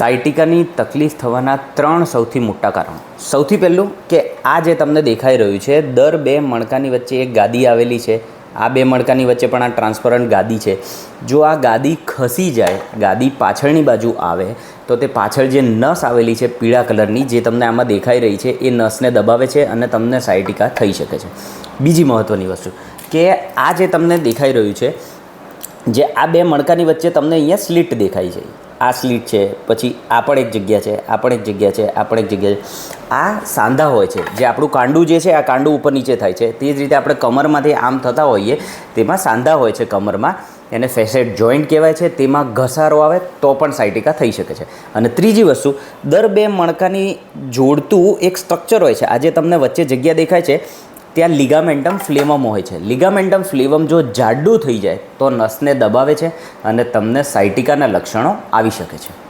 સાયટિકાની તકલીફ થવાના ત્રણ સૌથી મોટા કારણો. સૌથી પહેલું કે આ જે તમને દેખાઈ રહ્યું છે, દર બે મણકાની વચ્ચે એક ગાદી આવેલી છે. આ બે મણકાની વચ્ચે પણ આ ટ્રાન્સપરન્ટ ગાદી છે. જો આ ગાદી ખસી જાય, ગાદી પાછળની બાજુ આવે, તો તે પાછળ જે નસ આવેલી છે પીળા કલરની, જે તમને આમાં દેખાઈ રહી છે, એ નસને દબાવે છે અને તમને સાયટિકા થઈ શકે છે. બીજી મહત્ત્વની વસ્તુ, કે આ જે તમને દેખાઈ રહ્યું છે, જે આ બે મણકાની વચ્ચે તમને અહીંયા સ્લિટ દેખાઈ છે. આ સ્લીટ છે, પછી આ પણ એક જગ્યા છે, આ પણ એક જગ્યા છે, આ પણ એક જગ્યા છે. આ સાંધા હોય છે, જે આપણું કાંડું જે છે, આ કાંડું ઉપર નીચે થાય છે. તે જ રીતે આપણે કમરમાંથી આમ થતા હોઈએ, તેમાં સાંધા હોય છે કમરમાં. એને ફેસેટ જોઈન્ટ કહેવાય છે, તેમાં ઘસારો આવે તો પણ સાયટિકા થઈ શકે છે. અને ત્રીજી વસ્તુ, દર બે મણકાની જોડતું એક સ્ટ્રક્ચર હોય છે. આજે તમને વચ્ચે જગ્યા દેખાય છે ત્યાં લિગામેન્ટમ ફ્લેવમ હોય છે. લિગામેન્ટમ ફ્લેવમ જો જાડું થઈ જાય તો નસને દબાવે છે અને તમને સાયટિકાના લક્ષણો આવી શકે છે.